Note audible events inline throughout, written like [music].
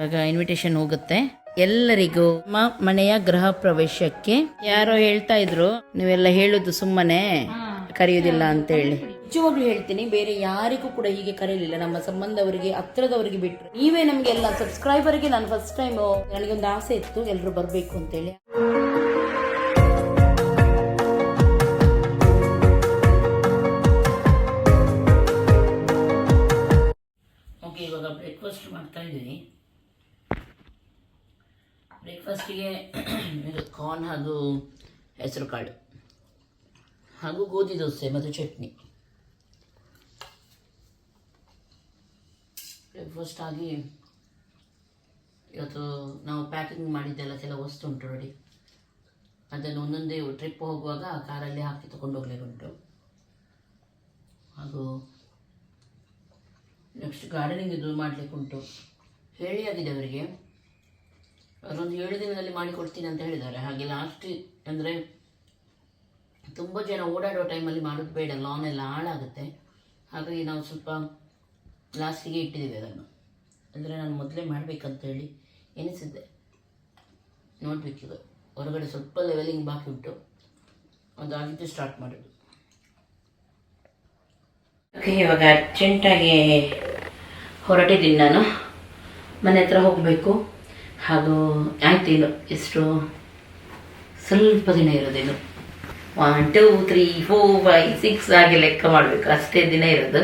ಇವಾಗ ಇನ್ವಿಟೇಷನ್ ಹೋಗುತ್ತೆ. ಎಲ್ಲರಿಗೂ ನಮ್ಮ ಮನೆಯ ಗೃಹ ಪ್ರವೇಶಕ್ಕೆ ಯಾರೋ ಹೇಳ್ತಾ ಇದ್ರು ನೀವೆಲ್ಲ ಹೇಳುದು ಸುಮ್ಮನೆ ಕರೆಯುವುದಿಲ್ಲ ಅಂತ ಹೇಳಿ ನಿಜವಾಗ್ಲೂ ಹೇಳ್ತೀನಿ ಬೇರೆ ಯಾರಿಗೂ ಕೂಡ ಹೀಗೆ ಕರೆಯಲಿಲ್ಲ. ನಮ್ಮ ಸಂಬಂಧವರಿಗೆ ಹತ್ರದವರಿಗೆ ಬಿಟ್ಟರು ನೀವೇ ನಮ್ಗೆಲ್ಲ ಸಬ್ಸ್ಕ್ರೈಬರ್ಗೆ ನಾನು ಫಸ್ಟ್ ಟೈಮ್ ಒಂದು ಆಸೆ ಇತ್ತು ಎಲ್ಲರೂ ಬರಬೇಕು ಅಂತೇಳಿ. ಓಕೆ ಇವಾಗ ಬ್ರೇಕ್ಫಾಸ್ಟ್ ಮಾಡ್ತಾ ಇದ್ದೀನಿ. ಬ್ರೇಕ್ಫಾಸ್ಟಿಗೆ [clears throat] ಇದು ಕಾರ್ನ್ ಹಾಗೂ ಹೆಸರು ಕಾಳು. ಹಾಗೂ ಗೋಧಿ ದೋಸೆ ಮತ್ತು ಚಟ್ನಿ. ಬ್ರೇಕ್ಫಾಸ್ಟ್ ಆಗಿ ಇವತ್ತು ನಾವು ಪ್ಯಾಕಿಂಗ್ ಮಾಡಿದ್ದೆಲ್ಲ ಕೆಲವು ವಸ್ತು ಉಂಟು ನೋಡಿ. ಅದನ್ನು ಒಂದೊಂದೇ ಟ್ರಿಪ್ ಹೋಗುವಾಗ ಕಾರಲ್ಲಿ ಹಾಕಿ ತಗೊಂಡು ಹೋಗ್ಲಿಕ್ಕುಂಟು. ಹಾಗೂ ನೆಕ್ಸ್ಟ್ ಗಾರ್ಡನಿಂಗ್ ಇದು ಮಾಡಲಿಕ್ಕೆ ಉಂಟು ಹೇಳಿ ಆಗಿದೆ ಅವರಿಗೆ ಅವರೊಂದು ಏಳು ದಿನದಲ್ಲಿ ಮಾಡಿಕೊಡ್ತೀನಿ ಅಂತ ಹೇಳಿದ್ದಾರೆ. ಹಾಗೆ ಲಾಸ್ಟ್ ಅಂದರೆ ತುಂಬ ಜನ ಓಡಾಡೋ ಟೈಮಲ್ಲಿ ಮಾಡೋದು ಬೇಡ ಲಾನ್ ಎಲ್ಲ ಹಾಳಾಗುತ್ತೆ. ಹಾಗಾಗಿ ನಾವು ಸ್ವಲ್ಪ ಲಾಸ್ಟಿಗೆ ಇಟ್ಟಿದ್ದೀವಿ ಅದನ್ನು. ಅಂದರೆ ನಾನು ಮೊದಲೇ ಮಾಡಬೇಕಂತ ಹೇಳಿ ಎನಿಸಿದ್ದೆ ನೋಡಬೇಕಿದು. ಹೊರಗಡೆ ಸ್ವಲ್ಪ ಲೆವೆಲಿಂಗ್ ಬಾಕಿ ಉಂಟು. ಅದಾಗಿದ್ದು ಸ್ಟಾರ್ಟ್ ಮಾಡೋದು. ಓಕೆ, ಇವಾಗ ಅರ್ಜೆಂಟಾಗಿ ಹೊರಟಿದ್ದೀನಿ ನಾನು. ಮನೆ ಹತ್ರ ಹೋಗಬೇಕು. ಹಾಗೂ ಆಯ್ತು ಇದು, ಎಷ್ಟು ಸ್ವಲ್ಪ ದಿನ ಇರೋದೇನು one two three four five six ಹಾಗೆ ಲೆಕ್ಕ ಮಾಡಬೇಕು. ಅಷ್ಟೇ ದಿನ ಇರೋದು.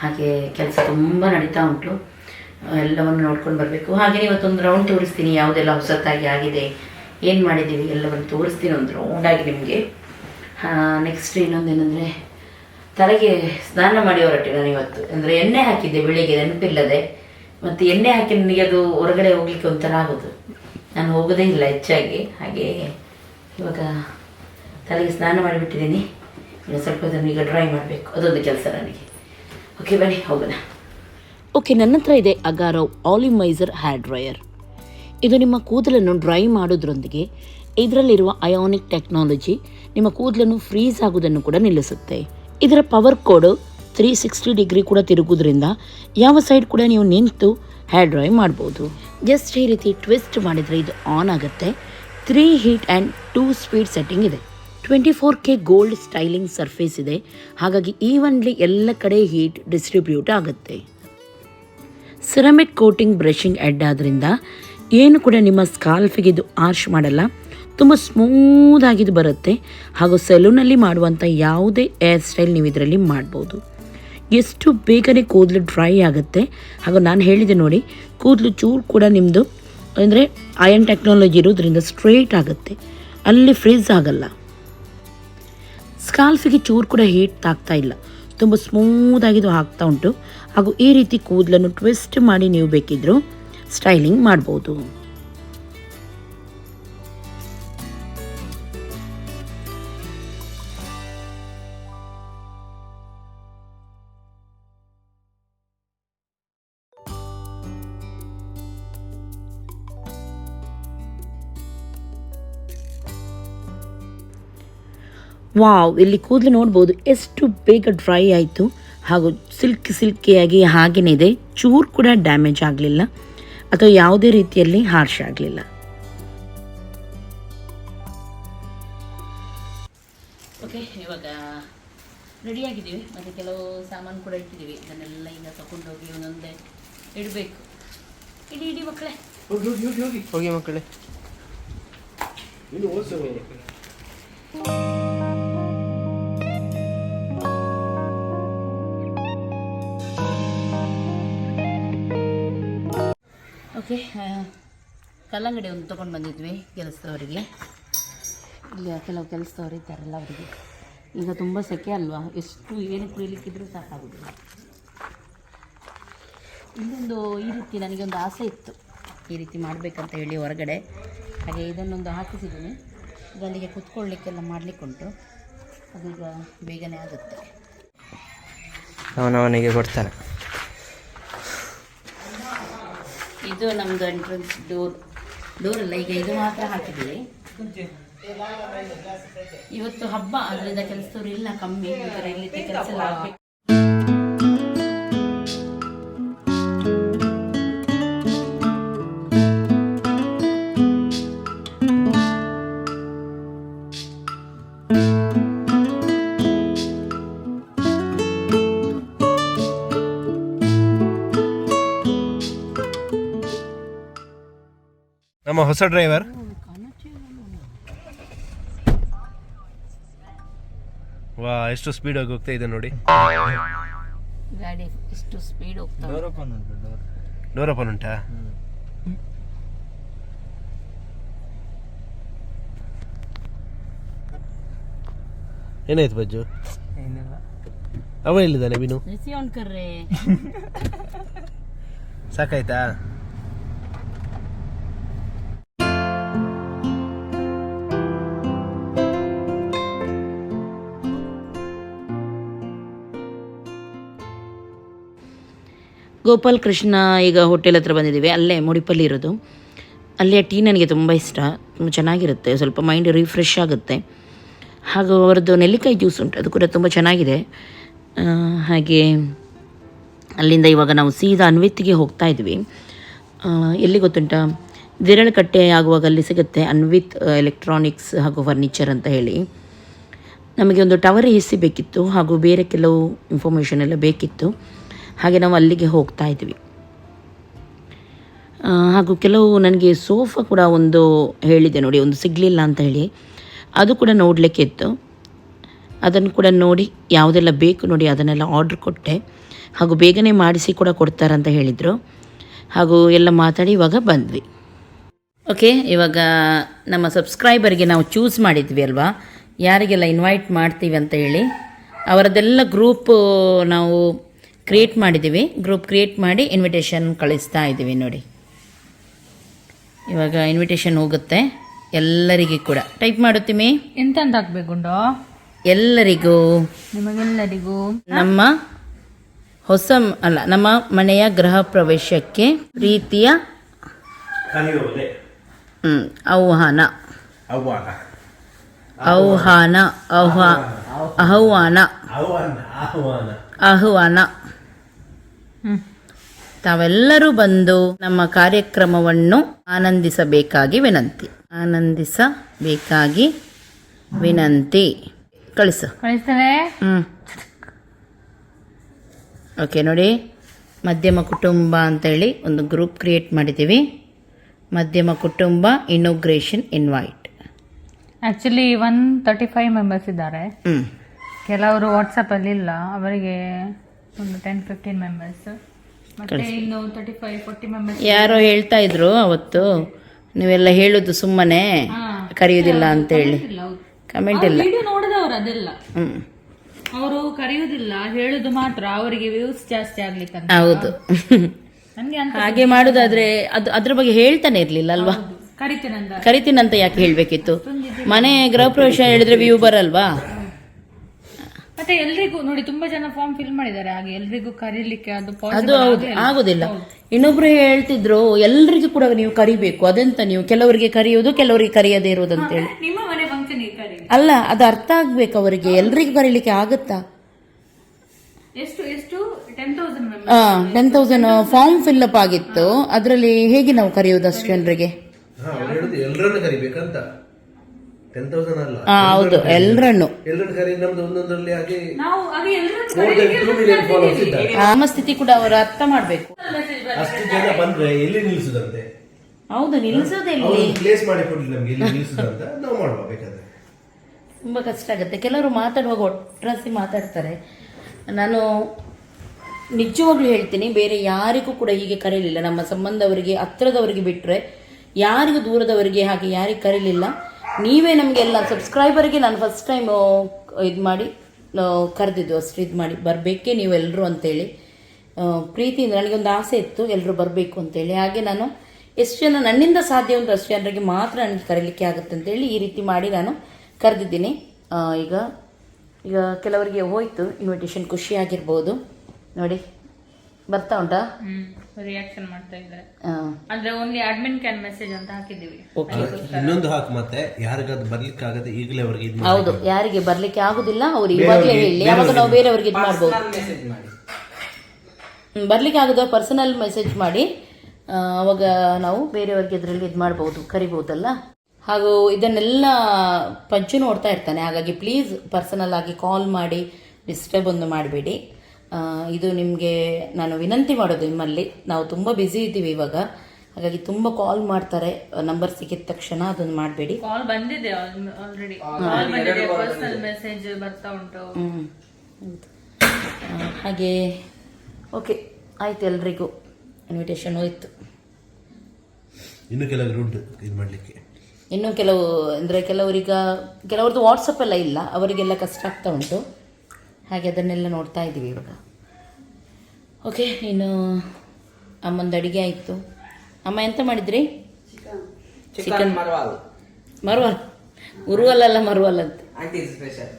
ಹಾಗೆ ಕೆಲಸ ತುಂಬ ನಡೀತಾ ಉಂಟು. ಎಲ್ಲವನ್ನು ನೋಡ್ಕೊಂಡು ಬರಬೇಕು. ಹಾಗೆ ಇವತ್ತೊಂದು ರೌಂಡ್ ತೋರಿಸ್ತೀನಿ. ಯಾವುದೆಲ್ಲ ಹೊಸತಾಗಿ ಆಗಿದೆ, ಏನು ಮಾಡಿದ್ದೀವಿ ಎಲ್ಲವನ್ನು ತೋರಿಸ್ತೀನಿ ಒಂದು ರೌಂಡಾಗಿ ನಿಮಗೆ. ನೆಕ್ಸ್ಟ್ ಇನ್ನೊಂದೇನೆಂದರೆ ತಲೆಗೆ ಸ್ನಾನ ಮಾಡಿ ಹೊರಟೆ ನಾನು ಇವತ್ತು. ಅಂದರೆ ಎಣ್ಣೆ ಹಾಕಿದ್ದೆ, ಬೆಳಿಗ್ಗೆ ನೆನಪಿಲ್ಲದೆ. ಮತ್ತು ಎಣ್ಣೆ ಹಾಕಿ ನನಗೆ ಅದು ಹೊರಗಡೆ ಹೋಗ್ಲಿಕ್ಕೆ ಒಂಥರ ಆಗೋದು. ನಾನು ಹೋಗೋದೇ ಇಲ್ಲ ಹೆಚ್ಚಾಗಿ. ಹಾಗೆ ಇವಾಗ ತಲೆಗೆ ಸ್ನಾನ ಮಾಡಿಬಿಟ್ಟಿದ್ದೀನಿ. ಇನ್ನು ಸ್ವಲ್ಪ ಅದನ್ನು ಈಗ ಡ್ರೈ ಮಾಡಬೇಕು. ಅದೊಂದು ಕೆಲಸ ನನಗೆ. ಓಕೆ ಬನ್ನಿ, ಹೋಗೋಣ. ಓಕೆ ನನ್ನ ಹತ್ರ ಇದೆ ಅಗಾರೋ ಆಲಿಮೈಸರ್ ಹೇರ್ ಡ್ರೈಯರ್ ಇದು ನಿಮ್ಮ ಕೂದಲನ್ನು ಡ್ರೈ ಮಾಡೋದ್ರೊಂದಿಗೆ ಇದರಲ್ಲಿರುವ ಅಯೋನಿಕ್ ಟೆಕ್ನಾಲಜಿ ನಿಮ್ಮ ಕೂದಲನ್ನು ಫ್ರೀಸ್ ಆಗೋದನ್ನು ಕೂಡ ನಿಲ್ಲಿಸುತ್ತೆ. ಇದರ power cord three sixty degree ಕೂಡ ತಿರುಗೋದ್ರಿಂದ ಯಾವ ಸೈಡ್ ಕೂಡ ನೀವು ನಿಂತು ಹೇರ್ ಡ್ರೈ ಮಾಡ್ಬೋದು. ಜಸ್ಟ್ ಈ ರೀತಿ ಟ್ವಿಸ್ಟ್ ಮಾಡಿದರೆ ಇದು ಆನ್ ಆಗುತ್ತೆ. Three heat and two speed setting ಇದೆ. Twenty four K gold styling surface ಇದೆ. ಹಾಗಾಗಿ ಈವನ್ಲಿ ಎಲ್ಲ ಕಡೆ ಹೀಟ್ ಡಿಸ್ಟ್ರಿಬ್ಯೂಟ್ ಆಗುತ್ತೆ. ಸಿರಮಿಕ್ ಕೋಟಿಂಗ್ ಬ್ರಷಿಂಗ್ ಎಡ್ ಆದ್ರಿಂದ ಏನು ಕೂಡ ನಿಮ್ಮ ಸ್ಕಾಲ್ಫಿಗೆ ಇದು ಆರ್ಶ್ ಮಾಡಲ್ಲ. ತುಂಬ ಸ್ಮೂದಾಗಿದ್ದು ಬರುತ್ತೆ. ಹಾಗೂ ಸೆಲೂನಲ್ಲಿ ಮಾಡುವಂಥ ಯಾವುದೇ ಹೇರ್ ಸ್ಟೈಲ್ ನೀವು ಇದರಲ್ಲಿ ಮಾಡ್ಬೋದು. ಎಷ್ಟು ಬೇಗನೆ ಕೂದಲು ಡ್ರೈ ಆಗುತ್ತೆ. ಹಾಗೂ ನಾನು ಹೇಳಿದೆ ನೋಡಿ, ಕೂದಲು ಚೂರು ಕೂಡ ನಿಮ್ಮದು ಅಂದರೆ ಅಯನ್ ಟೆಕ್ನಾಲಜಿ ಇರೋದ್ರಿಂದ ಸ್ಟ್ರೇಟ್ ಆಗುತ್ತೆ. ಅಲ್ಲಿ ಫ್ರೀಸ್ ಆಗಲ್ಲ. ಸ್ಕಾಲ್ಫಿಗೆ ಚೂರು ಕೂಡ ಹೀಟ್ ತಾಗ್ತಾ ಇಲ್ಲ. ತುಂಬ ಸ್ಮೂತ್ ಆಗಿದ್ದು ಆಗ್ತಾ ಉಂಟು. ಹಾಗೂ ಈ ರೀತಿ ಕೂದಲನ್ನು ಟ್ವಿಸ್ಟ್ ಮಾಡಿ ನೀವು ಬೇಕಿದ್ದರೂ ಸ್ಟೈಲಿಂಗ್ ಮಾಡ್ಬೋದು. ವಾವ್ ಇಲ್ಲಿ ಕೂದಲು ನೋಡ್ಬೋದು ಎಷ್ಟು ಬೇಗ ಡ್ರೈ ಆಯಿತು. ಹಾಗೂ ಸಿಲ್ಕ್ ಸಿಲ್ಕಿಯಾಗಿ ಹಾಗೇನೇ ಇದೆ. ಚೂರು ಕೂಡ ಡ್ಯಾಮೇಜ್ ಆಗಲಿಲ್ಲ. ಅಥವಾ ಯಾವುದೇ ರೀತಿಯಲ್ಲಿ ಹಾರ್ಶ್ ಆಗಲಿಲ್ಲ. ಓಕೆ ಇವಾಗ ರೆಡಿಯಾಗಿದ್ದೀವಿ. ಮತ್ತು ಕೆಲವು ಸಾಮಾನು ಕೂಡ ಇಟ್ಟಿದ್ದೀವಿ. ಇದನ್ನೆಲ್ಲ ಈಗ ತಗೊಂಡೋಗಿ ಒಂದೊಂದೇ ಇಡಬೇಕು. ಇಡಿ ಇಡಿ ಮಕ್ಕಳೇ. ಹೋಗಿ ಮಕ್ಕಳೇ. ಓಕೆ ಕಲ್ಲಂಗಡಿ ಒಂದು ತೊಗೊಂಡು ಬಂದಿದ್ವಿ ಕೆಲಸದವರಿಗೆ. ಇಲ್ಲಿ ಕೆಲವು ಕೆಲಸದವ್ರು ಇದ್ದಾರಲ್ಲ ಅವರಿಗೆ. ಈಗ ತುಂಬ ಸೆಕೆ ಅಲ್ವಾ? ಎಷ್ಟು ಏನು ಕುಡಿಲಿಕ್ಕಿದ್ರೂ ಸಾಕಾಗುದಿಲ್ಲ. ಇನ್ನೊಂದು ಈ ರೀತಿ ನನಗೆ ಒಂದು ಆಸೆ ಇತ್ತು. ಈ ರೀತಿ ಮಾಡಬೇಕಂತ ಹೇಳಿ ಹೊರಗಡೆ. ಹಾಗೆ ಇದನ್ನೊಂದು ಹಾಕಿಸಿದ್ದೀನಿ ಇದಲ್ಲಿಗೆ ಕುತ್ಕೊಳ್ಳಿಕ್ಕೆಲ್ಲ ಮಾಡಲಿಕ್ಕುಂಟು ಅದೀಗ ಬೇಗನೆ ಆಗುತ್ತೆ. ಅವನವನಿಗೆ ಕೊಡ್ತಾನೆ ಇದು ನಮ್ದು ಎಂಟ್ರೆನ್ಸ್ ಡೋರ್ ಡೋರ್ ಅಲ್ಲ, ಈಗ ಇದು ಮಾತ್ರ ಹಾಕಿದ್ದೀವಿ. ಇವತ್ತು ಹಬ್ಬ, ಅದರಿಂದ ಕೆಲಸದವ್ರು ಇಲ್ಲ ಕಮ್ಮಿ ಇಲ್ಲಿ ಕೆಲಸ ಎಲ್ಲ ನಮ್ಮ ಹೊಸ ಡ್ರೈವರ್. ವಾ ಎಷ್ಟು ಸ್ಪೀಡ್ ಆಗಿ ಹೋಗ್ತಾ ಇದೆ ನೋಡಿ. ಗಾಡಿ ಇಷ್ಟು ಸ್ಪೀಡ್ ಹೋಗ್ತಾ ಡೋರ್ ಓಪನ್ ಉಂಟಾ ಏನಾಯ್ತು ಬಜ್ಜು? ಅವ ಎಲ್ಲಿದ್ದಾನೆ ಬಿನು ಸಾಕಾಯ್ತಾ? ಗೋಪಾಲ್ ಕೃಷ್ಣ ಈಗ ಹೋಟೆಲ್ ಹತ್ರ ಬಂದಿದ್ದೀವಿ. ಅಲ್ಲೇ ಮುಡಿಪಲ್ಲಿ ಇರೋದು. ಅಲ್ಲಿಯ ಟೀ ನನಗೆ ತುಂಬ ಇಷ್ಟ. ತುಂಬ ಚೆನ್ನಾಗಿರುತ್ತೆ. ಸ್ವಲ್ಪ ಮೈಂಡ್ ರಿಫ್ರೆಶ್ ಆಗುತ್ತೆ. ಹಾಗೂ ಅವರದ್ದು ನೆಲ್ಲಿಕಾಯಿ ಜ್ಯೂಸ್ ಉಂಟು. ಅದು ಕೂಡ ತುಂಬ ಚೆನ್ನಾಗಿದೆ. ಹಾಗೆ ಅಲ್ಲಿಂದ ಇವಾಗ ನಾವು ಸೀದಾ ಅನ್ವಿತ್ಗೆ ಹೋಗ್ತಾ ಇದ್ವಿ. ಎಲ್ಲಿ ಗೊತ್ತುಂಟ? ದಿರಳಕಟ್ಟೆ ಆಗುವಾಗ ಅಲ್ಲಿ ಸಿಗುತ್ತೆ ಅನ್ವಿತ್ ಎಲೆಕ್ಟ್ರಾನಿಕ್ಸ್ ಹಾಗೂ ಫರ್ನಿಚರ್ ಅಂತ ಹೇಳಿ. ನಮಗೆ ಒಂದು ಟವರ್ ಎ ಸಿ ಬೇಕಿತ್ತು ಹಾಗೂ ಬೇರೆ ಕೆಲವು ಇನ್ಫಾರ್ಮೇಷನ್ ಎಲ್ಲ ಬೇಕಿತ್ತು. ಹಾಗೆ ನಾವು ಅಲ್ಲಿಗೆ ಹೋಗ್ತಾ ಇದ್ವಿ. ಹಾಗೂ ಕೆಲವು ನನಗೆ ಸೋಫಾ ಕೂಡ ಒಂದು ಹೇಳಿದೆ ನೋಡಿ, ಒಂದು ಸಿಗಲಿಲ್ಲ ಅಂತ ಹೇಳಿ. ಅದು ಕೂಡ ನೋಡಲಿಕ್ಕೆ ಇತ್ತು. ಅದನ್ನು ಕೂಡ ನೋಡಿ ಯಾವುದೆಲ್ಲ ಬೇಕು ನೋಡಿ ಅದನ್ನೆಲ್ಲ ಆರ್ಡ್ರ್ ಕೊಟ್ಟೆ. ಹಾಗೂ ಬೇಗನೆ ಮಾಡಿಸಿ ಕೂಡ ಕೊಡ್ತಾರಂತ ಹೇಳಿದರು. ಹಾಗೂ ಎಲ್ಲ ಮಾತಾಡಿ ಇವಾಗ ಬಂದ್ವಿ. ಓಕೆ, ಇವಾಗ ನಮ್ಮ ಸಬ್ಸ್ಕ್ರೈಬರ್ಗೆ ನಾವು ಚೂಸ್ ಮಾಡಿದ್ವಿ ಅಲ್ವಾ? ಯಾರಿಗೆಲ್ಲ ಇನ್ವೈಟ್ ಮಾಡ್ತೀವಿ ಅಂತ ಹೇಳಿ. ಅವರದೆಲ್ಲ ಗ್ರೂಪ್ ನಾವು ಕ್ರಿಯೇಟ್ ಮಾಡಿದ್ದೀವಿ ಗ್ರೂಪ್ ಕ್ರಿಯೇಟ್ ಮಾಡಿ ಇನ್ವಿಟೇಷನ್ ಕಳಿಸ್ತಾ ಇದ್ದೀವಿ ನೋಡಿ. ಇವಾಗ ಇನ್ವಿಟೇಷನ್ ಹೋಗುತ್ತೆ. ಎಲ್ಲರಿಗೂ ಕೂಡ. ಟೈಪ್ ಮಾಡುತ್ತೀಮಿ? ಎಂತ ಹಾಕ್ಬೇಕುಂಡು? ಎಲ್ಲರಿಗೂ. ನಿಮಗೆಲ್ಲರಿಗೂ. ನಮ್ಮ ಹೊಸ ಅಲ್ಲ ನಮ್ಮ ಮನೆಯ ಗೃಹ ಪ್ರವೇಶಕ್ಕೆ ಪ್ರೀತಿಯ ಆಹ್ವಾನ. ಆಹ್ವಾನ. ಆಹ್ವಾನ ಆಹ್ವಾನ. ಆಹ್ವಾನ. ತಾವೆಲ್ಲರೂ ಬಂದು ನಮ್ಮ ಕಾರ್ಯಕ್ರಮವನ್ನು ಆನಂದಿಸಬೇಕಾಗಿ ವಿನಂತಿ. ಆನಂದಿಸಬೇಕಾಗಿ ವಿನಂತಿ. ಕಳಿಸು. ಕಳಿಸ್ತೇನೆ. ಹ್ಞೂ ಓಕೆ ನೋಡಿ. ಮಧ್ಯಮ ಕುಟುಂಬ ಅಂತೇಳಿ ಒಂದು ಗ್ರೂಪ್ ಕ್ರಿಯೇಟ್ ಮಾಡಿದ್ದೀವಿ. ಮಧ್ಯಮ ಕುಟುಂಬ inauguration invite. Actually one thirty five members ಇದ್ದಾರೆ. ಕೆಲವರು ವಾಟ್ಸಪ್ಪಲ್ಲಿ ಇಲ್ಲ. ಅವರಿಗೆ ಒಂದು ಟೆನ್ ಫಿಫ್ಟೀನ್ ಮೆಂಬರ್ಸ್ ಮತ್ತೆ ಇನ್ನು ತರ್ಟಿ ಫೈವ್ ಫೋರ್ಟಿ ಮೆಂಬರ್ಸ್ ಯಾರೋ ಹೇಳ್ತಾ ಇದ್ರು ಅವತ್ತು ನೀವೆಲ್ಲ ಹೇಳುದು ಸುಮ್ಮನೆ ಕರೆಯೋದಿಲ್ಲ ಅಂತೇಳಿ. ಕಮೆಂಟ್ ಇಲ್ಲ ವಿಡಿಯೋ ನೋಡಿದವರು ಅದೆಲ್ಲ. ಹ್ಞೂ ಅವರು ಕರೆಯುವುದಿಲ್ಲ ಹೇಳುದು ಮಾತ್ರ ಅವರಿಗೆ ವ್ಯೂಸ್ ಜಾಸ್ತಿ ಆಗ್ಲಿಕ್ಕೆ ಹೌದು. ಅಂತ ಹಾಗೆ ಮಾಡುದಾದ್ರೆ ಅದು ಅದ್ರ ಬಗ್ಗೆ ಹೇಳ್ತಾನೆ ಇರ್ಲಿಲ್ಲ ಅಲ್ವಾ? ಕರಿತೀನಂತ ಯಾಕೆ ಹೇಳ್ಬೇಕಿತ್ತು? ಮನೆ ಗೃಹ ಪ್ರವೇಶ ಹೇಳಿದ್ರೆ ವ್ಯೂ ಬರಲ್ವಾ? ಮತ್ತೆ ಎಲ್ರಿಗೂ ನೋಡಿ ತುಂಬಾ ಜನ ಫಾರ್ಮ್ ಫಿಲ್ ಮಾಡಿದ್ದಾರೆ. ಹಾಗೆ ಎಲ್ರಿಗೂ ಕರೀಲಿಕ್ಕೆ ಅದು ಅದು ಹೌದು ಆಗೋದಿಲ್ಲ. ಇನ್ನೊಬ್ರು ಹೇಳ್ತಿದ್ರು ಎಲ್ರಿಗೂ ಕೂಡ ನೀವು ಕರಿಬೇಕು ಅದೆಂತ ನೀವು? ಕೆಲವರಿಗೆ ಕರೆಯೋದು ಕೆಲವರಿಗೆ ಕರೆಯದೇ ಇರೋದು ಅಂತೇಳಿ ನಿಮ್ಮ ಮನೆ ಫಂಕ್ಷನ್ ಕರಿ. ಅಲ್ಲ ಅದು ಅರ್ಥ ಆಗ್ಬೇಕು ಅವರಿಗೆ. ಎಲ್ರಿಗೂ ಕರೀಲಿಕ್ಕೆ ಆಗುತ್ತಾ? ಎಷ್ಟು ಎಷ್ಟು? Ten thousand form fill up ಆಗಿತ್ತು. ಅದರಲ್ಲಿ ಹೇಗೆ ನಾವು ಕರೆಯೋದು ಅಷ್ಟು ಜನರಿಗೆ? ಹೇಳುದು ಎಲ್ಲರನ್ನು ಕರಿಬೇಕಂತ. ಟೆನ್ ತೌಸಂಡ್ ಅಲ್ಲ. ಹಾ ಹೌದು ಎಲ್ರನ್ನು. ಎಲ್ಲರನ್ನು ಕರಿ ನಮ್ದು ಒಂದೊಂದರಲ್ಲಿ ಹಾಗೆ ಮಿಲಿಯನ್ ಫಾಲೋವರ್ಸ್ ಇದ್ದಾರೆ. ನಮ್ಮ ಸ್ಥಿತಿ ಕೂಡ ಅವರು ಅರ್ಥ ಮಾಡ್ಬೇಕು. ಅಷ್ಟು ಜನ ಬಂದ್ರೆ ಎಲ್ಲಿ ನಿಲ್ಲಿಸುದಂತೆ? ಹೌದು ನಿಲ್ಸೋದೆಲ್ಲಿ ಅವರು ಪ್ಲೇಸ್ ಮಾಡಿ ಕೊಡ್ಲಿ ನಮ್ಗೆ ಎಲ್ಲಿ ನಿಲ್ಲಿಸುದಂತ ನಾವು ಮಾಡುವ ಬೇಕಾದ್ರೆ. ತುಂಬ ಕಷ್ಟ ಆಗುತ್ತೆ. ಕೆಲವರು ಮಾತಾಡುವಾಗ ಒಟ್ರಾಸಿ ಮಾತಾಡ್ತಾರೆ. ನಾನು ನಿಜವಾಗ್ಲೂ ಹೇಳ್ತೀನಿ ಬೇರೆ ಯಾರಿಗೂ ಕೂಡ ಹೀಗೆ ಕರೀಲಿಲ್ಲ. ನಮ್ಮ ಸಂಬಂಧವರಿಗೆ ಹತ್ರದವರಿಗೆ ಬಿಟ್ಟರೆ ಯಾರಿಗೂ ದೂರದವರಿಗೆ ಹಾಗೆ ಯಾರಿಗೆ ಕರೀಲಿಲ್ಲ. ನೀವೇ ನಮಗೆಲ್ಲ ಸಬ್ಸ್ಕ್ರೈಬರ್ಗೆ ನಾನು ಫಸ್ಟ್ ಟೈಮ್ ಇದು ಮಾಡಿ ಕರೆದಿದ್ದು ಅಷ್ಟು, ಇದು ಮಾಡಿ. ಬರಬೇಕೇ ನೀವೆಲ್ಲರೂ ಅಂತೇಳಿ. ಪ್ರೀತಿಯಿಂದ ನನಗೊಂದು ಆಸೆ ಇತ್ತು ಎಲ್ಲರೂ ಬರಬೇಕು ಅಂತೇಳಿ. ಹಾಗೆ ನಾನು ಎಷ್ಟು ಜನ ನನ್ನಿಂದ ಸಾಧ್ಯ ಉಂಟು ಅಷ್ಟು ಜನರಿಗೆ ಮಾತ್ರ ನನಗೆ ಕರೀಲಿಕ್ಕೆ ಆಗುತ್ತೆ ಅಂತೇಳಿ ಈ ರೀತಿ ಮಾಡಿ ನಾನು ಕರೆದಿದ್ದೀನಿ. ಈಗ ಈಗ ಕೆಲವರಿಗೆ ಹೋಯಿತು ಇನ್ವಿಟೇಷನ್ ಖುಷಿಯಾಗಿರ್ಬೋದು ನೋಡಿ. ಬರ್ತಾ ಉಂಟಾ? ರಿಯಾಕ್ಷನ್ ಮಾಡ್ತಾ ಇದ್ದಾರೆ. ಅಂದ್ರೆ ಓನ್ಲಿ ಅಡ್ಮಿನ್ ಕ್ಯಾನ್ ಮೆಸೇಜ್ ಅಂತ ಹಾಕಿದ್ದೀವಿ. ಇನ್ನೊಂದು ಹಾಕು ಮತ್ತೆ ಯಾರಿಗಾದ್ರು ಬರ್ಲಿಕ್ಕೆ ಆಗದೆ ಈಗಲೇ ಅವ್ರಿಗೆ ಇದು ಹೌದು ಯಾರಿಗೆ ಬರ್ಲಿಕ್ಕೆ ಆಗುದಿಲ್ಲ ಅವ್ರು ಇವಾಗಲೇ ಹೇಳಿ. ಯಾವಾಗ ನಾವು ಬೇರೆಯವ್ರಿಗೆ ಇದು ಮಾಡ್ಬೋದು. ಬರ್ಲಿಕ್ಕೆ ಆಗದವ್ರು ಪರ್ಸನಲ್ ಮೆಸೇಜ್ ಮಾಡಿ. ಅವಾಗ ನಾವು ಬೇರೆಯವ್ರಿಗೆ ಇದರಲ್ಲಿ ಇದು ಮಾಡ್ಬೋದು ಕರಿಬಹುದಲ್ಲ ಹಾಗೂ ಇದನ್ನೆಲ್ಲ ಪಂಚು ನೋಡ್ತಾ ಇರ್ತಾನೆ ಹಾಗಾಗಿ ಪ್ಲೀಸ್ ಪರ್ಸನಲ್ ಆಗಿ ಕಾಲ್ ಮಾಡಿ ಡಿಸ್ಟರ್ಬ್ ಒಂದು ಮಾಡಬೇಡಿ. ಇದು ನಿಮಗೆ ನಾನು ವಿನಂತಿ ಮಾಡೋದು ನಿಮ್ಮಲ್ಲಿ. ನಾವು ತುಂಬ ಬ್ಯುಸಿ ಇದ್ದೀವಿ ಇವಾಗ. ಹಾಗಾಗಿ ತುಂಬ ಕಾಲ್ ಮಾಡ್ತಾರೆ. ನಂಬರ್ ಸಿಕ್ಕಿದ ತಕ್ಷಣ ಅದನ್ನು ಮಾಡಬೇಡಿ. ಕಾಲ್ ಬಂದಿದೆ ಆಲ್ರೆಡಿ ಕಾಲ್ ಬಂದಿದೆ ಪರ್ಸನಲ್ ಮೆಸೇಜ್ ಬರ್ತಾ ಉಂಟು. ಹಾಗೆ ಓಕೆ ಆಯ್ತು ಎಲ್ರಿಗೂ. ಇನ್ವಿಟೇಷನ್ ಹೋಯ್ತು. ಇನ್ನು ಕೆಲವರು ಉಂಟು ಇದು ಮಾಡಲಿಕ್ಕೆ. ಇನ್ನು ಕೆಲವು ಅಂದರೆ ಕೆಲವರೀಗ ಕೆಲವ್ರದ್ದು ವಾಟ್ಸಪ್ ಎಲ್ಲ ಇಲ್ಲ. ಅವರಿಗೆಲ್ಲ ಕಷ್ಟ ಆಗ್ತಾ ಉಂಟು. ಹಾಗೆ ಅದನ್ನೆಲ್ಲ ನೋಡ್ತಾ ಇದ್ದೀವಿ ಇವಾಗ. ಓಕೆ ಇನ್ನು ಅಮ್ಮಂದು ಅಡುಗೆ ಆಯಿತು. ಅಮ್ಮ ಎಂತ ಮಾಡಿದ್ರಿ? ಚಿಕನ್ ಮರವಾಲ್. ಮರವಾಲ್? ಉರುವಲ್ಲ ಮರುವಲ್ ಅಂತ. ಆಂಟಿ ಸ್ಪೆಷಲ್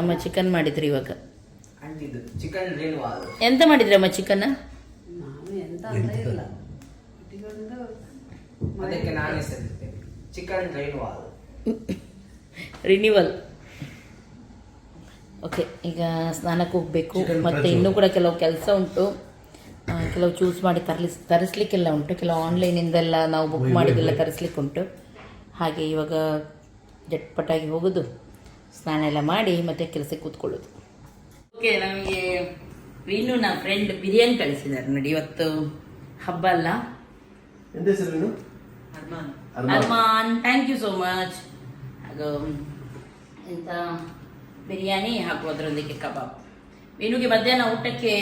ಅಮ್ಮ ಚಿಕನ್ ಮಾಡಿದ್ರಿ ಇವಾಗ. ಆಂಟಿದು ಚಿಕನ್ ರೇನ್ವಾಲ್ ಎಂತ ಮಾಡಿದ್ರಿ ಅಮ್ಮ ಚಿಕನ್ ಅದಕ್ಕೆ ನಾನು ಹೆಸರಿರ್ತೇನೆ ಚಿಕನ್ ರೇನ್ವಾಲ್ ರಿನಿವಲ್. ಓಕೆ ಈಗ ಸ್ನಾನಕ್ಕೆ ಹೋಗಬೇಕು. ಮತ್ತು ಇನ್ನೂ ಕೂಡ ಕೆಲವು ಕೆಲಸ ಉಂಟು. ಕೆಲವು ಚೂಸ್ ಮಾಡಿ ತರಲಿಸ್ ತರಿಸ್ಲಿಕ್ಕೆಲ್ಲ ಉಂಟು. ಕೆಲವು ಆನ್ಲೈನಿಂದೆಲ್ಲ ನಾವು ಬುಕ್ ಮಾಡಿದ್ದೆಲ್ಲ ತರಿಸ್ಲಿಕ್ಕೆ ಉಂಟು. ಹಾಗೆ ಇವಾಗ ಜಟ್ಪಟಾಗಿ ಹೋಗೋದು. ಸ್ನಾನ ಎಲ್ಲ ಮಾಡಿ ಮತ್ತೆ ಕೆಲಸಕ್ಕೆ ಕೂತ್ಕೊಳ್ಳೋದು. ಓಕೆ ನಮಗೆ ವೀನುನ ಫ್ರೆಂಡ್ ಬಿರಿಯಾನಿ ಕಳಿಸಿದ್ದಾರೆ ನೋಡಿ. ಇವತ್ತು ಹಬ್ಬ ಅಲ್ಲ? Armaan. Armaan. Thank you so much ಹಾಗೂ ಎಂತ? ಬಿರಿಯಾನಿ ಹಾಗೂ ಅದರೊಂದಿಗೆ ಕಬಾಬ್. ಮೀನುಗೆ ಮಧ್ಯಾಹ್ನ ಊಟಕ್ಕೆ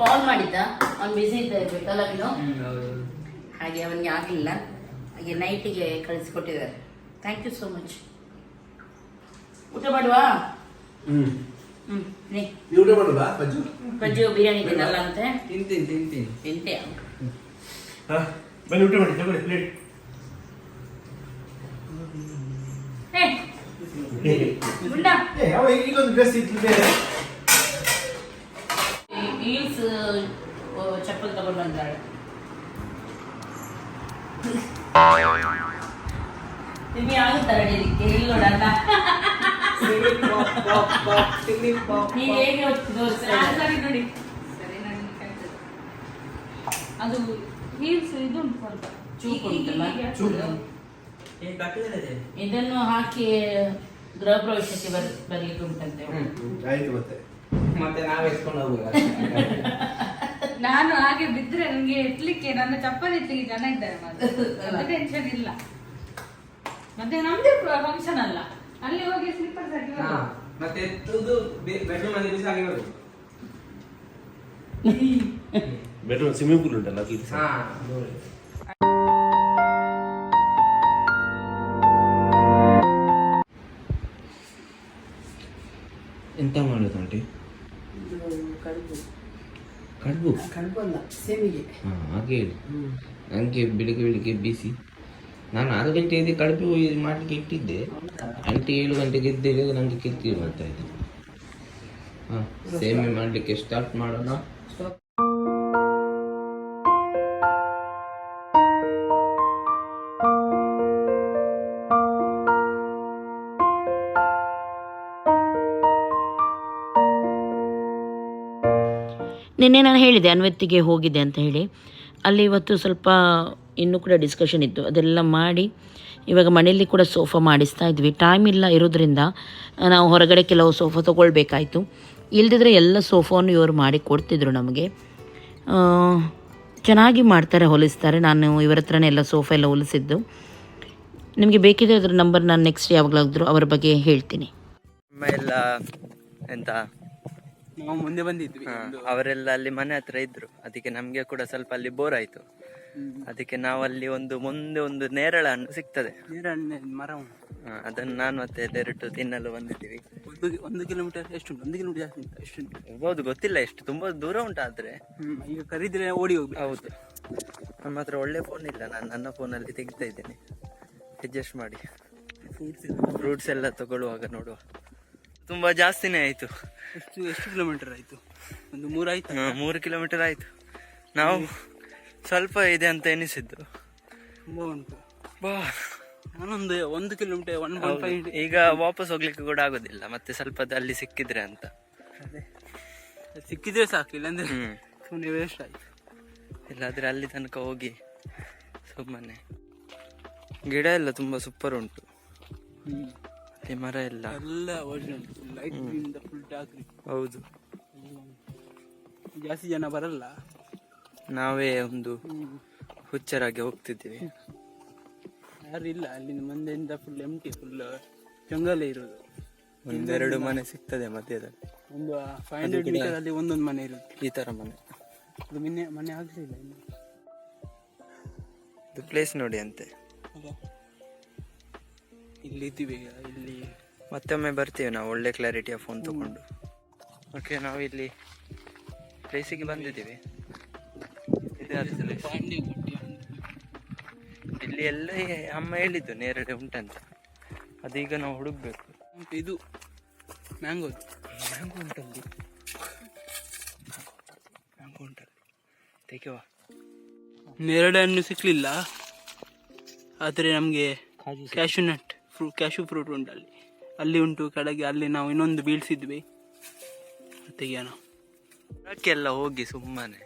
ಕಾಲ್ ಮಾಡಿದ್ದ. ಅವ್ನು ಬಿಸಿ ಇದ್ದ ಇರ್ಬೇಕಲ್ಲ ಮೀನು? ಹಾಗೆ ಅವನಿಗೆ ಆಗಲಿಲ್ಲ. ಹಾಗೆ ನೈಟಿಗೆ ಕಳಿಸ್ಕೊಟ್ಟಿದ್ದಾರೆ. ಥ್ಯಾಂಕ್ ಯು ಸೋ ಮಚ್ ಊಟ ಮಾಡುವಾ? ಹ್ಮ್. ಹ್ಞೂ ಊಟ ಮಾಡುದಾ ಬಜ್ಜು ಬಜ್ಜು ಬಿರಿಯಾನಿ ತಿನ್ನಲ್ಲ ಅಂತೆ? ತಿಂತೀನಿ ತಿಂತೀನಿ. ತಿಂತೆ ಹಾ ಬನ್ನಿ ಊಟ ಮಾಡಿ ತಗೊಳ್ಳಿ ಪ್ಲೇಟ್ ಹೇ ಈಗೊಂದು ಡ್ರೆಸ್ ಇತ್ತು ಬೇರೆ. ಹೀಲ್ಸ್ ಚಪ್ಪಲ್ ತಗೊಂಡು ಬಂದಾಳೆ. ಇಲ್ಲಿ? ನೋಡಲ್ಲ. ಹೇಗೆ ಸರಿ. ನೋಡಿ. ಸರಿ. ಅದು ಹೀಲ್ಸ್ ಇದು ಉಂಟು ಸ್ವಲ್ಪ ಚೂಪ್ ಉಂಟಲ್ಲ? ಇದನ್ನು ಹಾಕಿ ಗೃಹ ಪ್ರವೇಶಕ್ಕೆ ಬರ್ ಬರ್ಲಿಕ್ಕೆ ಉಂಟಂತೆ ಆಯ್ತು ಮತ್ತೆ. ಮತ್ತೆ ನಾವ್ ಎತ್ಕೊಂಡು ಹೋಗುವ. [laughs] ನಾನು ಹಾಗೆ ಬಿದ್ರೆ ನನಗೆ ಎತ್ಲಿಕ್ಕೆ ನನ್ನ ಚಪ್ಪಲಿ ಎತ್ತಲಿಕ್ಕೆ ಜನ ಇದ್ದಾರೆ ಮತ್ತೆ ಟೆನ್ಷನ್ [laughs] ಇಲ್ಲ. ಮತ್ತೆ ನಮ್ದು ಫಂಕ್ಷನ್ ಅಲ್ಲ. ಅಲ್ಲಿ ಹೋಗಿ ಸ್ಲಿಪ್ಪರ್ಸ್ ಹಾಕಿ. ಮತ್ತೆ ಎತ್ತುದು ಬೆಡ್ರೂಮ್ ಅಲ್ಲಿ ಬಿಸಾಗಿ ಬರುದು. ಬೆಡ್ರೂಮ್ ಸ್ವಿಮ್ಮಿಂಗ್ ಪೂಲ್ ಉಂಟಲ್ಲ ಹಾ ಹಾಗೆ ಹೇಳಿ. ನನಗೆ ಬೆಳಿಗ್ಗೆ ಬೆಳಿಗ್ಗೆ ಬಿಸಿ. ನಾನು ಆರು ಗಂಟೆ ಎದ್ದು ಹೋಗಿ ಮಾಡ್ಲಿಕ್ಕೆ ಇಟ್ಟಿದ್ದೆ. ಆಂಟಿ ಏಳು ಗಂಟೆಗೆ ಎದ್ದೇಳಿ ನನಗೆ ಕಿರ್ತಿ ಮಾಡ್ತಾ ಇದ್ದೆ ಹಾಂ ಸೇಮೆ ಮಾಡಲಿಕ್ಕೆ ಸ್ಟಾರ್ಟ್ ಮಾಡೋಣ. ನಿನ್ನೆ ನಾನು ಹೇಳಿದೆ, ಅನ್ವತ್ತಿಗೆ ಹೋಗಿದೆ ಅಂತ ಹೇಳಿ. ಅಲ್ಲಿ ಇವತ್ತು ಸ್ವಲ್ಪ ಇನ್ನೂ ಕೂಡ ಡಿಸ್ಕಷನ್ ಇತ್ತು. ಅದೆಲ್ಲ ಮಾಡಿ ಇವಾಗ ಮನೆಯಲ್ಲಿ ಕೂಡ ಸೋಫಾ ಮಾಡಿಸ್ತಾ ಇದ್ವಿ. ಟೈಮ್ ಇಲ್ಲ ಇರೋದ್ರಿಂದ ನಾವು ಹೊರಗಡೆ ಕೆಲವು ಸೋಫಾ ತೊಗೊಳ್ಬೇಕಾಯಿತು. ಇಲ್ದಿದ್ರೆ ಎಲ್ಲ ಸೋಫಾನು ಇವರು ಮಾಡಿ ಕೊಡ್ತಿದ್ರು ನಮಗೆ. ಚೆನ್ನಾಗಿ ಮಾಡ್ತಾರೆ, ಹೊಲಿಸ್ತಾರೆ. ನಾನು ಇವರ ಹತ್ರನೇ ಎಲ್ಲ ಸೋಫಾ ಎಲ್ಲ ಹೊಲಿಸಿದ್ದು. ನಿಮಗೆ ಬೇಕಿದ್ರೆ ಅದರ ನಂಬರ್ ನಾನು ನೆಕ್ಸ್ಟ್ ಯಾವಾಗಲಾದರೂ ಅವರ ಬಗ್ಗೆ ಹೇಳ್ತೀನಿ. ಎಲ್ಲ ಎಂತ? ನಾವು ಮುಂದೆ ಬಂದಿದ್ವಿ ಅವರೆಲ್ಲ ಅಲ್ಲಿ ಮನೆ ಹತ್ರ ಇದ್ರು. ಅದಕ್ಕೆ ನಮ್ಗೆ ಕೂಡ ಸ್ವಲ್ಪ ಅಲ್ಲಿ ಬೋರ್ ಆಯ್ತು. ಅದಕ್ಕೆ ನಾವಲ್ಲಿ ಅಲ್ಲಿ ಒಂದು ಮುಂದೆ ಒಂದು ನೇರಳೆ ಹಣ್ಣು ಸಿಗ್ತದೆ. ಮರ ಉಂಟು. ಅದನ್ನು ನಾನು ಮತ್ತೆ ಡೈರೆಕ್ಟ್ ತಿನ್ನಲು ಬಂದಿದ್ದೀವಿ. ಒಂದು ಒಂದು ಕಿಲೋಮೀಟರ್ ಎಷ್ಟು ಉಂಟು? ಒಂದು ಕಿಲೋಮೀಟರ್ ಜಾಸ್ತಿ ಉಂಟು? ಉಂಟು? ಇರ್ಬೋದು ಗೊತ್ತಿಲ್ಲ ಎಷ್ಟು ತುಂಬಾ ದೂರ ಉಂಟಾದ್ರೆ ಹ್ಮ್, ಈಗ ಕರೀದ್ರೆ ಓಡಿ ಹೋಗ್ಬೇಕು ಹೌದು. ನಮ್ಮ ಹತ್ರ ಒಳ್ಳೆ ಫೋನ್ ಇಲ್ಲ. ನಾನು ನನ್ನ ಫೋನಲ್ಲಿ ತೆಗಿತಾ ಇದ್ದೇನೆ. ಅಡ್ಜಸ್ಟ್ ಮಾಡಿ. ಫ್ರೂಟ್ಸ್ ಎಲ್ಲ ತಗೊಳ್ಳುವಾಗ ನೋಡುವ. ತುಂಬಾ ಜಾಸ್ತಿನೇ ಆಯ್ತು. ಎಷ್ಟು ಎಷ್ಟು ಕಿಲೋಮೀಟರ್ ಆಯ್ತು? ಒಂದು ಮೂರು ಆಯ್ತು? ಮೂರು ಕಿಲೋಮೀಟರ್ ಆಯ್ತು. ನಾವು ಸ್ವಲ್ಪ ಇದೆ ಅಂತ ಎನಿಸಿದ್ದು. ತುಂಬಾ ಉಂಟು. ಬಾ. ನಾನೊಂದು ಒಂದು ಕಿಲೋಮೀಟರ್ ಒನ್ ಪಾಯಿಂಟ್ ಈಗ ವಾಪಸ್ ಹೋಗ್ಲಿಕ್ಕೆ ಕೂಡ ಆಗೋದಿಲ್ಲ. ಮತ್ತೆ ಸ್ವಲ್ಪ ಅಲ್ಲಿ ಸಿಕ್ಕಿದ್ರೆ ಅಂತ. ಸಿಕ್ಕಿದ್ರೆ ಸಾಕು ಇಲ್ಲಾಂದ್ರೆ ಸುಮ್ಮನೆ ವೇಸ್ಟ್ ಆಯ್ತು. ಇಲ್ಲಾದ್ರೆ ಅಲ್ಲಿ ತನಕ ಹೋಗಿ ಸುಮ್ಮನೆ. ಗಿಡ ಎಲ್ಲ ತುಂಬಾ ಸೂಪರ್ ಉಂಟು. ಈ ಮರ ಎಲ್ಲ. ಎಲ್ಲ ಲೈಟ್ ಫುಲ್ ಹೌದು. ಜಾಸ್ತಿ ಜನ ಬರಲ್ಲ. ನಾವೇ ಒಂದು ಹುಚ್ಚರಾಗಿ ಹೋಗ್ತಿದ್ದೀವಿ. ಯಾರು ಇಲ್ಲ ಅಲ್ಲಿನ ಮುಂದೆಯಿಂದ ಫುಲ್ ಎಂಟಿ ಫುಲ್ ಜಂಗಲೇ ಇರೋದು. ಒಂದೆರಡು ಮನೆ ಸಿಗ್ತದೆ ಮಧ್ಯದಲ್ಲಿ. ಒಂದು ಫೈವ್ ಹಂಡ್ರೆಡ್ ಮೀಟರ್ ಅಲ್ಲಿ ಒಂದೊಂದು ಮನೆ ಇರುತ್ತೆ. ಈ ತರ ಮನೆ. ಅದು ಮೊನ್ನೆ ಮನೆ ಆಗ್ಲಿಲ್ಲ ಇನ್ನು. ಇದು ಪ್ಲೇಸ್ ನೋಡಿ ಅಂತೆ. ಅಲ್ಲ ಇಲ್ಲಿ ಇದ್ದೀವಿ ಈಗ ಇಲ್ಲಿ. ಮತ್ತೊಮ್ಮೆ ಬರ್ತೀವಿ ನಾವು ಒಳ್ಳೆ ಕ್ಲಾರಿಟಿಯ ಫೋನ್ ತಗೊಂಡು. ಓಕೆ ನಾವು ಇಲ್ಲಿ ಪ್ಲೇಸಿಗೆ ಬಂದಿದ್ದೀವಿ. ಇಲ್ಲಿ ಎಲ್ಲ ಅಮ್ಮ ಹೇಳಿದ್ದು ನೇರಳೆ ಉಂಟಂತ. ಅದೀಗ ನಾವು ಹುಡುಕ್ಬೇಕು. ಇದು ಮ್ಯಾಂಗೋ ಮ್ಯಾಂಗೋ ಉಂಟಲ್ಲಿ. ಮ್ಯಾಂಗೋ ಉಂಟಲ್ಲಿ. ತೆಗೆವಾ ನೇರಳೆ ಹಣ್ಣು ಸಿಕ್ಕಲಿಲ್ಲ ಆದರೆ ನಮಗೆ cashew nut fruit cashew fruit ಉಂಟು ಅಲ್ಲಿ ಅಲ್ಲಿ ಉಂಟು ಕಡೆಗೆ ಅಲ್ಲಿ ನಾವು ಇನ್ನೊಂದು ಬೀಳ್ಸಿದ್ವಿ. ತೆಗಿಯೋಣ. ಅದಕ್ಕೆಲ್ಲ ಹೋಗಿ ಸುಮ್ಮನೆ.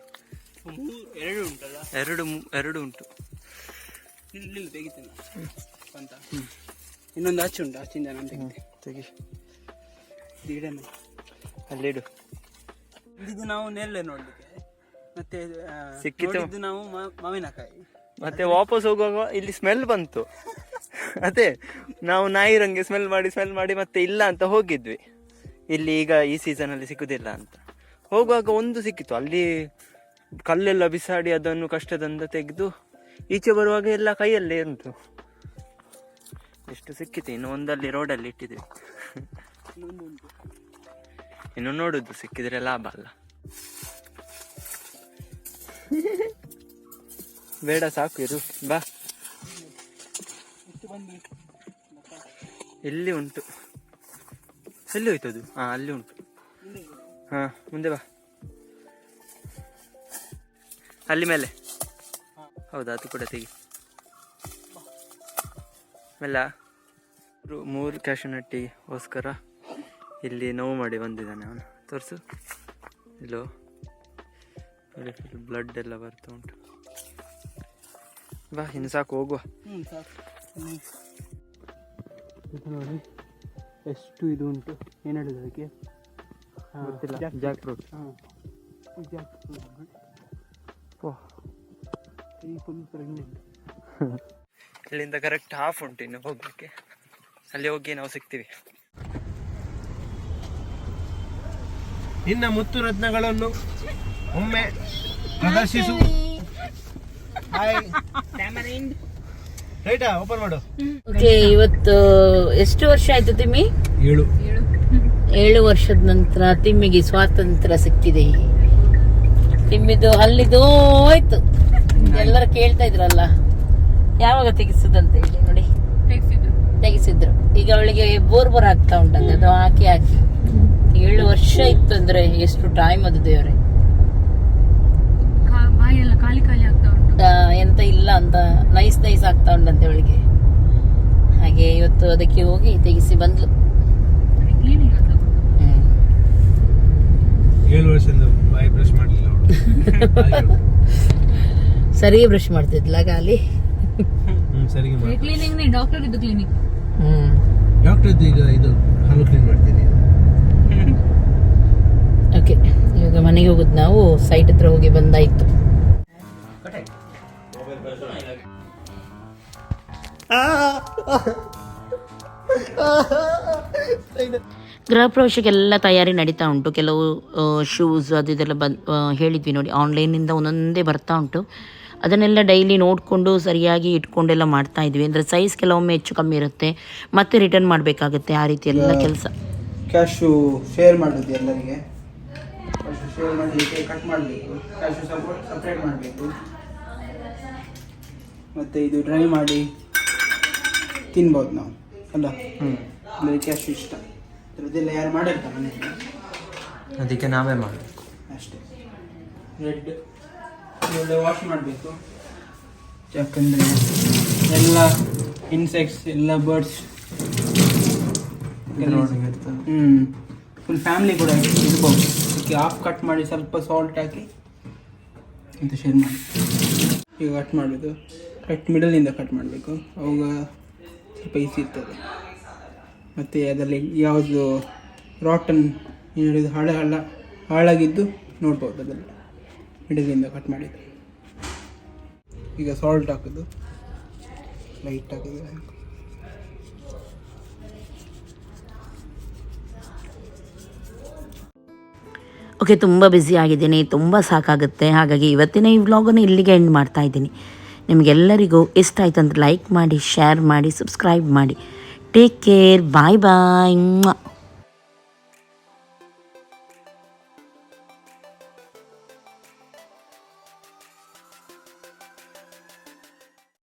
ಎರಡು ಉಂಟಲ್ಲ? ಎರಡು ಎರಡು ಉಂಟು. ಇಲ್ಲಿ ತೆಗಿತೇನೆ. ಅಂತ ಇನ್ನೊಂದು ಆಚೆ ಉಂಟು ಆಚೆಯಿಂದ ನಾನು ತೆಗಿತೆ ತೆಗಿ. ಇಡನೆ ಅಲ್ಲಿಡು ಇದು ನಾವು ನೆಲ್ಲೆ ನೋಡ್ಲಿಕ್ಕೆ. ಮತ್ತೆ ಸಿಕ್ಕಿದ್ದು. ನಾವು ಮಾವಿನಕಾಯಿ. ಮತ್ತೆ ವಾಪಸ್ ಹೋಗುವಾಗ ಇಲ್ಲಿ ಸ್ಮೆಲ್ ಬಂತು. ಅದೇ ನಾವು ನಾಯಿ ರಂಗೆ ಸ್ಮೆಲ್ ಮಾಡಿ ಸ್ಮೆಲ್ ಮಾಡಿ ಮತ್ತೆ ಇಲ್ಲ ಅಂತ ಹೋಗಿದ್ವಿ. ಇಲ್ಲಿ ಈಗ ಈ ಸೀಸನ್ ಅಲ್ಲಿ ಸಿಗುದಿಲ್ಲ ಅಂತ. ಹೋಗುವಾಗ ಒಂದು ಸಿಕ್ಕಿತು. ಅಲ್ಲಿ ಕಲ್ಲೆಲ್ಲ ಬಿಸಾಡಿ ಅದನ್ನು ಕಷ್ಟದಿಂದ ತೆಗೆದು ಈಚೆ ಬರುವಾಗ ಎಲ್ಲ ಕೈಯಲ್ಲೇ ಉಂಟು. ಎಷ್ಟು ಸಿಕ್ಕಿತು? ಇನ್ನು ಒಂದಲ್ಲಿ ರೋಡಲ್ಲಿ ಇಟ್ಟಿದ್ವಿ. ಇನ್ನು ನೋಡುದು. ಸಿಕ್ಕಿದ್ರೆ ಲಾಭ ಅಲ್ಲ. [laughs] ಬೇಡ ಸಾಕು ಇದು ಬಾ. ಎಲ್ಲಿ ಉಂಟು? ಎಲ್ಲಿ ಅದು ಹಾ ಅಲ್ಲಿ ಉಂಟು. ಹಾ, ಮುಂದೆ ಬಾ. ಅಲ್ಲಿ ಮೇಲೆ. ಹೌದಾ, ಅದು ಕೂಡ ತೆಗಿ. ಮೆಲ್ಲ ಮೂರು- ಕ್ಯಾಶುನಟ್ಟಿಗೋಸ್ಕರ ಇಲ್ಲಿ ನೋವು ಮಾಡಿ ಬಂದಿದ್ದಾನೆ ಅವನು. ತೋರಿಸು. ಇಲ್ಲೋ ಬ್ಲಡ್ ಎಲ್ಲ ಬರ್ತಾ ಉಂಟು. ಬಾ, ಇನ್ನು ಸಾಕು, ಹೋಗುವ. ಇದು ನೋಡಿ. ಎಷ್ಟು ಇದು ಉಂಟು? ಏನು ಹೇಳಿದ್ರು ಅದಕ್ಕೆ? ಗೊತ್ತಿಲ್ಲ. Jack fruit. ಹಾಂ ಜಾಕ್. ಓಹ್. ಈ ಫುಲ್ ಪ್ರೆಗ್ನೆಂಟ್ ಇಲ್ಲಿಂದ ಕರೆಕ್ಟ್ ಹಾಫ್ ಉಂಟು ಇನ್ನು ಹೋಗ್ಲಿಕ್ಕೆ. ಅಲ್ಲಿ ಹೋಗಿ ನಾವು ಸಿಗ್ತೀವಿ. ನಿನ್ನ ಮುತ್ತು ರತ್ನಗಳನ್ನು ಒಮ್ಮೆ ಪ್ರದರ್ಶಿಸು. ರೈಟಾ ಓಪನ್ ಮಾಡು. ಓಕೆ ಇವತ್ತು ಎಷ್ಟು ವರ್ಷ ಆಯ್ತು ತಿಮ್ಮಿ? ಏಳು. ಏಳು ವರ್ಷದ ನಂತರ ತಿಮ್ಮಿಗೆ ಸ್ವಾತಂತ್ರ್ಯ ಸಿಕ್ಕಿದೆ. ತಿಮ್ಮಿದು ಅಲ್ಲಿದು ಹೋಯ್ತು. ಎಲ್ಲರೂ ಕೇಳ್ತಾ ಇದ್ರಲ್ಲ. ಯಾವಾಗ ತೆಗಿಸುದಂತ ಹೇಳಿ ನೋಡಿ. ತೆಗಿಸಿದ್ರು. ಈಗ ಅವಳಿಗೆ ಬೋರ್ ಬೋರ್ ಆಗ್ತಾ ಉಂಟಂತೆ ಅದು ಹಾಕಿ ಹಾಕಿ. ಏಳು ವರ್ಷ ಇತ್ತು ಅಂದ್ರೆ ಎಷ್ಟು ಟೈಮ್ ಅದು ದೇವ್ರೆ? ಬಾಯೆಲ್ಲ ಖಾಲಿ ಖಾಲಿ ಎಂತ ಇಲ್ಲ ಅಂತ ನೈಸ್ ನೈಸ್ ಆಗ್ತಾ ಉಂಟಂತೆ ಅವಳಿಗೆ. ಹಾಗೆ ಇವತ್ತು ಅದಕ್ಕೆ ಹೋಗಿ ತೆಗಿಸಿ ಬಂದ್ಲು. ಕ್ಲೀನಿಂಗ್ ಅಂತ ಹ್ಮ್. ಏಳು ವರ್ಷದಿಂದ ಬಾಯಿ ಬ್ರಷ್ ಮಾಡಲಿಲ್ಲ ಅವಳು. [laughs] ಸರಿ ಬ್ರಷ್ ಮಾಡ್ತಿದ್ಲ ಗಾಲಿ ಕ್ಲೀನಿಂಗ್ ಡಾಕ್ಟರ್ ಇದ್ದು ಕ್ಲಿನಿಕ್ ಹ್ಮ್. ಡಾಕ್ಟರ್ ಈಗ ಇದು ಹಲ್ಲು ಕ್ಲೀನ್ ಮಾಡ್ತೀನಿ. ಓಕೆ ಇವಾಗ ಮನೆಗೆ ಹೋಗುದು ನಾವು ಸೈಟ್ ಹತ್ರ ಹೋಗಿ ಬಂದಾಯ್ತು. ಗೃಹ ಪ್ರವೇಶಕ್ಕೆಲ್ಲ ತಯಾರಿ ನಡೀತಾ ಉಂಟು. ಕೆಲವು ಶೂಸ್ ಅದು ಇದೆಲ್ಲ ಬಂದ್ ಹೇಳಿದ್ವಿ ನೋಡಿ ಆನ್ಲೈನಿಂದ ಒಂದೊಂದೇ ಬರ್ತಾ ಉಂಟು. ಅದನ್ನೆಲ್ಲ ಡೈಲಿ ನೋಡಿಕೊಂಡು ಸರಿಯಾಗಿ ಇಟ್ಕೊಂಡೆಲ್ಲ ಮಾಡ್ತಾ ಇದ್ವಿ. ಅಂದರೆ ಸೈಜ್ ಕೆಲವೊಮ್ಮೆ ಹೆಚ್ಚು ಕಮ್ಮಿ ಇರುತ್ತೆ. ಮತ್ತೆ ರಿಟರ್ನ್ ಮಾಡಬೇಕಾಗುತ್ತೆ ಆ ರೀತಿ ಎಲ್ಲ ಕೆಲಸ. ಕ್ಯಾಶು ಶೇರ್ ಮಾಡೋದು ಎಲ್ಲರಿಗೆ. ಕ್ಯಾಶು ಶೇರ್ ಮಾಡಲಿಕ್ಕೆ ಕಟ್ ಮಾಡಬೇಕು. ಕ್ಯಾಶು ಸಪ್ರೇಟ್ ಮಾಡಬೇಕು. ಮತ್ತು ಇದು ಡ್ರೈ ಮಾಡಿ. ತಿನ್ಬೋದು ನಾವು ಅಲ್ಲ? ಅಂದರೆ ಕ್ಯಾಶ್ ಇಷ್ಟ. ಅದರದ್ದೆಲ್ಲ ಯಾರು ಮಾಡಿರ್ತಾರೆ ಮನೆಯಲ್ಲಿ? ಅದಕ್ಕೆ ನಾವೇ ಮಾಡಬೇಕು. ಅಷ್ಟೇ. ರೆಡ್ ಒಳ್ಳೆ ವಾಶ್ ಮಾಡಬೇಕು. ಯಾಕಂದರೆ ಎಲ್ಲ ಇನ್ಸೆಕ್ಟ್ಸ್ ಎಲ್ಲ ಬರ್ಡ್ಸ್ ಹ್ಞೂ ಫುಲ್ ಫ್ಯಾಮಿಲಿ ಕೂಡ ಇರ್ಬೋದು. ಅದಕ್ಕೆ ಆಫ್ ಕಟ್ ಮಾಡಿ ಸ್ವಲ್ಪ ಸಾಲ್ಟ್ ಹಾಕಿ ಅಂತ ಶೇರ್ ಮಾಡಿ. ಈಗ ಕಟ್ ಮಾಡೋದು ಕಟ್ ಮಿಡಲಿಂದ ಕಟ್ ಮಾಡಬೇಕು. ಅವಾಗ ಸ್ವಲ್ಪ ಈಸಿ ಇರ್ತದೆ. ಮತ್ತು ಅದರಲ್ಲಿ ಯಾವುದು ರಾಟನ್ ಏನು ಹಾಳೆ ಹಳ್ಳ ಹಾಳಾಗಿದ್ದು ನೋಡ್ಬೋದು ಅದರಲ್ಲಿ ಮಿಡಲಿಂದ ಕಟ್ ಮಾಡಿದ್ದು. ಈಗ ಸಾಲ್ಟ್ ಹಾಕೋದು. ಲೈಟ್ ಹಾಕಿದ್ರೆ. ಓಕೆ ತುಂಬ ಬ್ಯುಸಿ ಆಗಿದ್ದೀನಿ, ತುಂಬ ಸಾಕಾಗುತ್ತೆ. ಹಾಗಾಗಿ ಇವತ್ತಿನ ಈ ವ್ಲಾಗನ್ನು ಇಲ್ಲಿಗೆ ಎಂಡ್ ಮಾಡ್ತಾ ಇದ್ದೀನಿ. ನಿಮಗೆಲ್ಲರಿಗೂ ಇಷ್ಟ ಆಯ್ತು ಅಂದರೆ ಲೈಕ್ ಮಾಡಿ ಶೇರ್ ಮಾಡಿ ಸಬ್ಸ್ಕ್ರೈಬ್ ಮಾಡಿ. ಟೇಕ್ ಕೇರ್ ಬಾಯ್ ಬಾಯ್